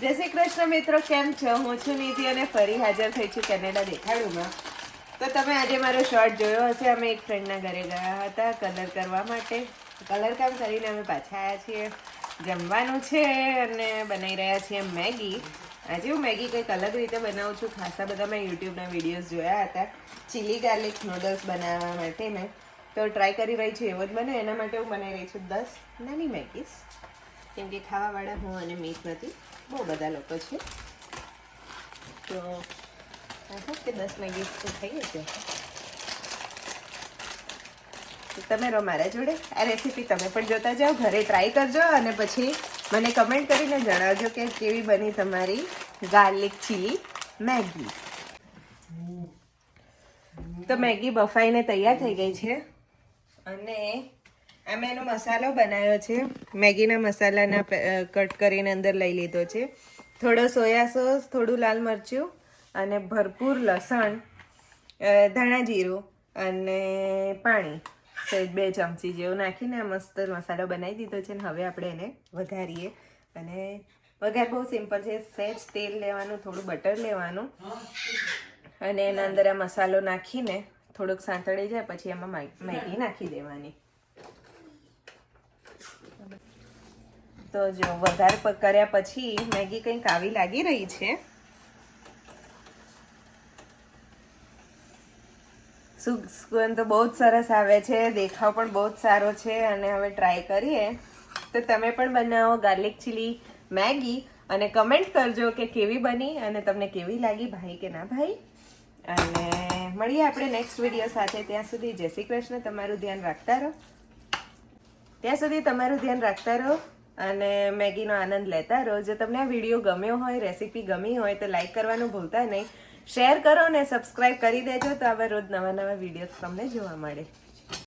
જય શ્રી કૃષ્ણ મિત્રો, કેમ છો? હું છું નીતિ અને ફરી હાજર થઈ છું કેનેડા દેખાડુમાં. તો તમે આજે મારો શોર્ટ જોયો હશે. અમે એક ફ્રેન્ડના ઘરે ગયા હતા કલર કરવા માટે. કલર કામ કરીને અમે પાછા આવ્યા છીએ. જમવાનું છે અને બનાવી રહ્યા છીએ મેગી. આજે હું મેગી કંઈક અલગ રીતે બનાવું છું. ખાસા બધા મેં યુટ્યુબના વિડીયોઝ જોયા હતા. ચીલી ગાર્લિક નૂડલ્સ બનાવવા માટે મેં તો ટ્રાય કરી રહી છું. એવો જ બને. એના માટે હું બનાવી રહી છું દસ નાની મેગીસ. કેમ કે ખાવાવાળા હું અને મીઠ નથી. બહુ બધા લોકો છે. તો આઈ હોપ કે દસ મિનિટ તો થઈ જશે તમે રહો મારા જોડે. આ રેસીપી તમે પણ જોતા જાઓ, ઘરે ટ્રાય કરજો અને પછી મને કમેન્ટ કરીને જણાવજો કે કેવી બની તમારી ગાર્લિક ચીલી મેગી. તો મેગી બફાઈને તૈયાર થઈ ગઈ છે. અને આ મેં એનો મસાલો બનાવ્યો છે. મેગીના મસાલાના કટ કરીને અંદર લઈ લીધો છે. થોડો સોયા સોસ, થોડું લાલ મરચું અને ભરપૂર લસણ ધાણા જીરું અને પાણી સહેજ બે ચમચી જેવું નાખીને આ મસ્ત મસાલો બનાવી દીધો છે ને હવે આપણે એને વઘારીએ. અને વઘાર બહુ સિમ્પલ છે. સહેજ તેલ લેવાનું, થોડું બટર લેવાનું અને એના અંદર આ મસાલો નાખીને થોડુંક સાંતળી જાય, પછી એમાં મેગી નાખી દેવાની. તો જો વઘાર કર્યા પછી મેગી કંઈક આવી લાગી રહી છે. સુગંધ બહુ જ સરસ આવે છે, દેખાવ પણ બહુ જ સારો છે, અને હવે ટ્રાય કરીએ. તો તમે પણ બનાવો ગાર્લિક ચીલી મેગી, અને કમેન્ટ કરજો કે કેવી બની, અને તમને કેવી લાગી, ભાઈ કે ના ભાઈ. અને મળીએ આપણે નેક્સ્ટ વીડિયો સાથે. ત્યાં સુધી જય શ્રી કૃષ્ણ. તમારું ધ્યાન રાખતા રહો. ત્યાં સુધી તમારું ધ્યાન રાખતા રહો. અને મેગીનો આનંદ લેતા રહો. જો તમને આ વીડિયો ગમ્યો હોય, રેસીપી ગમી હોય, તો લાઈક કરવાનું ભૂલતા નહીં. શેર કરો ને સબસ્ક્રાઈબ કરી દેજો, તો આવા રોજ નવા નવા વીડિયો તમને જોવા મળે.